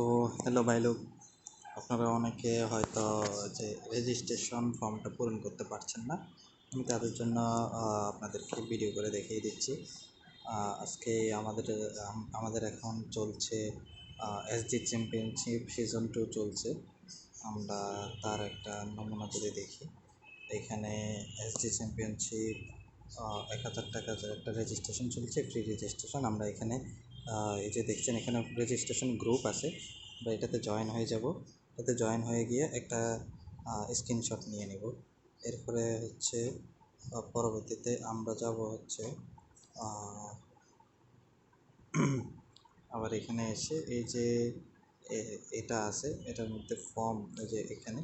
তো হ্যালো ভাই লোক, আপনারা অনেকে হয়তো যে রেজিস্ট্রেশন ফর্মটা পূরণ করতে পারছেন না, আমি তাদের জন্য আপনাদেরকে ভিডিও করে দেখিয়ে দিচ্ছি। আজকে আমাদের আমাদের এখন চলছে এসডি চ্যাম্পিয়নশিপ সিজন টু চলছে। আমরা তার একটা নমুনা যদি দেখি, এখানে এসডি চ্যাম্পিয়নশিপ এক হাজার টাকা একটা রেজিস্ট্রেশন চলছে ফ্রি রেজিস্ট্রেশন আমরা এখানে এই যে দেখছেন এখানে রেজিস্ট্রেশন গ্রুপ আছে, আমরা এটাতে জয়েন হয়ে যাব। এটাতে জয়েন হয়ে গিয়ে একটা স্ক্রিনশট নিয়ে নেব। এরপরে হচ্ছে পরবর্তীতে আমরা যাব হচ্ছে আবার এখানে এসে এই যে এটা আছে, এটার মধ্যে ফর্ম এই যে এখানে,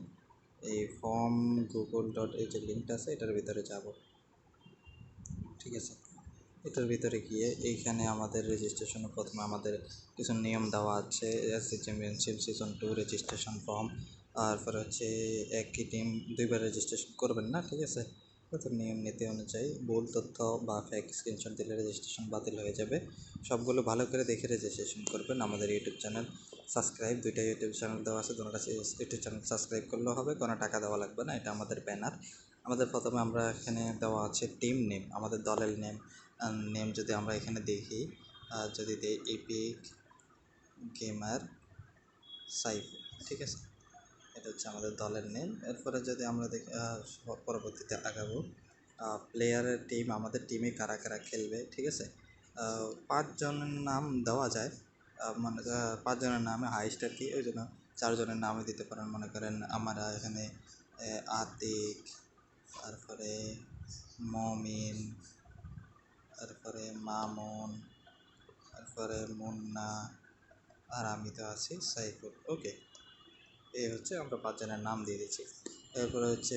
এই ফর্ম গুগল ডট এই যে লিঙ্কটা আছে, এটার ভিতরে যাব। ঠিক আছে? এটার ভিতরে গিয়ে এইখানে আমাদের রেজিস্ট্রেশনের প্রথমে আমাদের কিছু নিয়ম দেওয়া আছে SC championship season two registration form তারপরে হচ্ছে একই টিম দুইবার রেজিস্ট্রেশন করবেন না, ঠিক আছে? প্রথম নিয়ম নীতি অনুযায়ী ভুল তথ্য বা ফেক স্ক্রিনশট দিলে রেজিস্ট্রেশন বাতিল হয়ে যাবে। সবগুলো ভালো করে দেখে রেজিস্ট্রেশন করবেন আমাদের ইউটিউব চ্যানেল সাবস্ক্রাইব দুইটা ইউটিউব চ্যানেল দেওয়া আছে, দুটো ইউটিউব চ্যানেল সাবস্ক্রাইব করলেও হবে, কোনো টাকা দেওয়া লাগবে না, এটা আমাদের ব্যানার আমাদের প্রথমে আমরা এখানে দেওয়া আছে টিম নেম আমাদের দলের নেম নেম যদি আমরা এখানে দেখি যদি দেই এপিক গেমার সাইফ, ঠিক আছে? এটা হচ্ছে আমাদের দলের নেম এরপরে যদি আমরা দেখি পরবর্তীতে আগাবো প্লেয়ারের টিম আমাদের টিমে কারা কারা খেলবে, ঠিক আছে? পাঁচজনের নাম দেওয়া যায়। মানে পাঁচজনের নামে হাইস্ট আর কি, ওই জন্য চারজনের নামে দিতে পারেন। মনে করেন, আমরা এখানে আতিক, তারপরে মমিন তারপরে মামুন, তারপরে মুন্না, আর আমি তো আছি সাইফুল। ওকে, এই হচ্ছে আমরা পাঁচজনের নাম দিয়ে দিচ্ছি। এরপরে হচ্ছে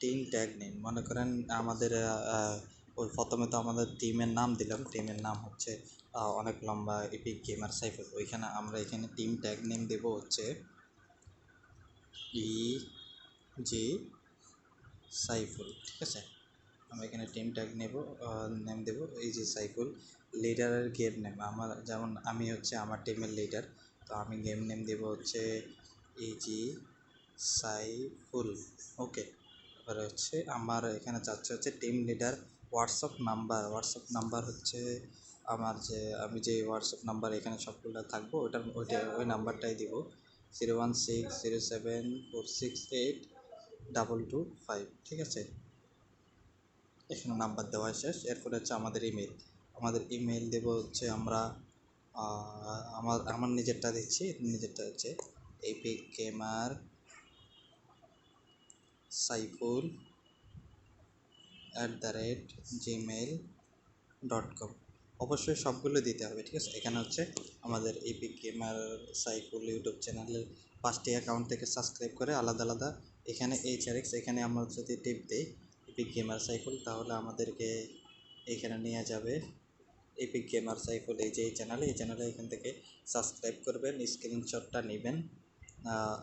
টিম ট্যাগ নিন। মনে করেন আমাদের ওই প্রথমে তো আমাদের টিমের নাম দিলাম। টিমের নাম হচ্ছে অনেক লম্বা এপিক গেমার সাইফুল। ওইখানে আমরা এখানে টিম ট্যাগ নেম দেব হচ্ছে ই, জি, সাইফুল। ঠিক আছে? আমরা এখানে টিম ট্যাগ নেব নেম দেব, এই যে সাইফুল লিডারের গেম নেম আমার যেমন, আমি হচ্ছে আমার টিমের লিডার তো আমি গেম নেম দেব হচ্ছে ইজি সাইফুল ওকে এবারে হচ্ছে আমার এখানে চাচ্ছে হচ্ছে team leader WhatsApp number WhatsApp number হচ্ছে আমার যে, আমি যে হোয়াটসঅ্যাপ নাম্বার এখানে সবগুলো থাকব, ওটার, ওইটা, ওই নাম্বারটাই দিব। Zero one six zero seven four six eight double two five ঠিক আছে? এখানে নাম্বার দেওয়া শেষ। এরপরে হচ্ছে আমাদের ইমেল আমাদের ইমেল দেব হচ্ছে আমরা আমার আমার নিজেরটা দিচ্ছি নিজেরটা হচ্ছে epic gamer Saiful at the rate Gmail dot com অবশ্যই সবগুলো দিতে হবে, ঠিক আছে? এখানে হচ্ছে আমাদের এপিক গেমার সাইফুল ইউটিউব চ্যানেলের পাঁচটি অ্যাকাউন্ট থেকে সাবস্ক্রাইব করে আলাদা আলাদা। এখানে এইচ আর এক্স এখানে আমরা যদি টিপ দিই এপিক গেমার সাইফুল তাহলে আমাদেরকে এখানে নিয়ে যাবে। এপিক গেমার সাইফুল এই যে এই চ্যানেলে এই চ্যানেলে এখান থেকে সাবস্ক্রাইব করবেন স্ক্রিনশটটা নেবেন।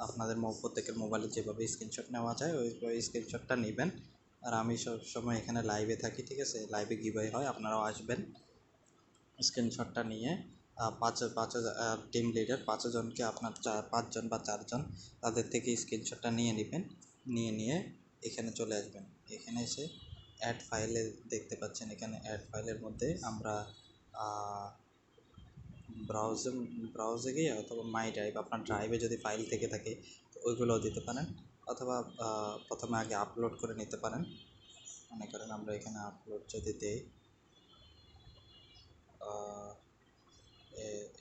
আপনাদের প্রত্যেকের মোবাইলে যেভাবে স্ক্রিনশট নেওয়া যায়, ওই ওই স্ক্রিনশটটা নেবেন। আর আমি সব সময় এখানে লাইভে থাকি, ঠিক আছে? লাইভে গিভাই হয়, আপনারাও আসবেন। স্ক্রিনশটটা নিয়ে পাঁচ পাঁচ টিম লিডার পাঁচজনকে আপনার চার পাঁচজন বা চারজন তাদের থেকে স্ক্রিনশটটা নিয়ে নেবেন। নিয়ে নিয়ে এখানে চলে আসবেন। এখানে এসে অ্যাড ফাইলে দেখতে পাচ্ছেন, এখানে অ্যাড ফাইলের মধ্যে আমরা ব্রাউজে ব্রাউজে গিয়ে অথবা মাই ড্রাইভ আপনার ড্রাইভে যদি ফাইল থেকে থাকে ওইগুলোও দিতে পারেন। অথবা প্রথমে আগে আপলোড করে নিতে পারেন। মনে করেন আমরা এখানে আপলোড যদি দিই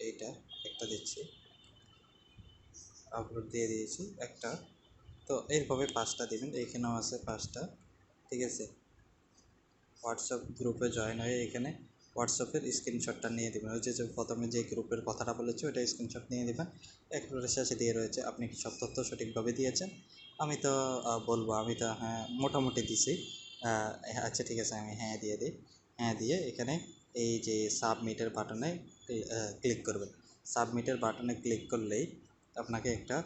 এইটা একটা দিচ্ছি। আপলোড দিয়ে দিয়েছি একটা। তো এইভাবে পাঁচটা দিবেন এইখানেও আছে পাঁচটা, ঠিক আছে? হোয়াটসঅ্যাপ গ্রুপে জয়েন হয়ে এখানে হোয়াটসঅ্যাপের স্ক্রিনশটটা নিয়ে দেবেন। ওই যে প্রথমে যে গ্রুপের কথাটা বলেছি ওটা স্ক্রিনশট নিয়ে দেবেন। একবারে শেষে দিয়ে রয়েছে, আপনি কি সব তথ্য সঠিকভাবে দিয়েছেন? আমি তো বলব, আমি তো হ্যাঁ মোটামুটি দিছি। আচ্ছা ঠিক আছে, আমি হ্যাঁ দিয়ে দিই। হ্যাঁ দিয়ে এখানে এই যে সাবমিটের বাটনে ক্লিক করবেন। সাবমিটের বাটনে ক্লিক করলেই আপনাকে একটা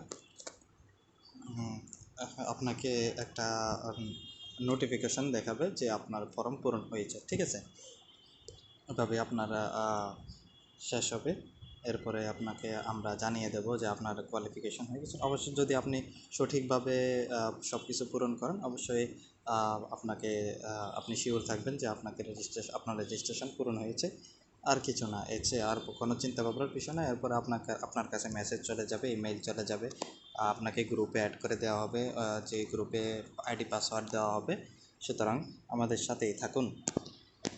আপনাকে একটা নোটিফিকেশন দেখাবে যে আপনার ফর্ম পূরণ হয়েছে, ঠিক আছে? এভাবে আপনারা শেষ হবে। এরপরে আপনাকে আমরা জানিয়ে দেব যে আপনার কোয়ালিফিকেশন হয়ে গেছে। অবশ্যই যদি আপনি সঠিকভাবে সব কিছু পূরণ করেন, অবশ্যই আপনাকে আপনি শিওর থাকবেন যে আপনাকে রেজিস্ট্রেশন আপনার রেজিস্ট্রেশন পূরণ হয়েছে। আর কিছু না, এর চেয়ে আর কোনো চিন্তা ভাবনার কিছু না। এরপর আপনাকে, আপনার কাছে মেসেজ চলে যাবে ইমেল চলে যাবে। আপনাকে গ্রুপে অ্যাড করে দেওয়া হবে যে গ্রুপে আইডি পাসওয়ার্ড দেওয়া হবে। সুতরাং আমাদের সাথেই থাকুন।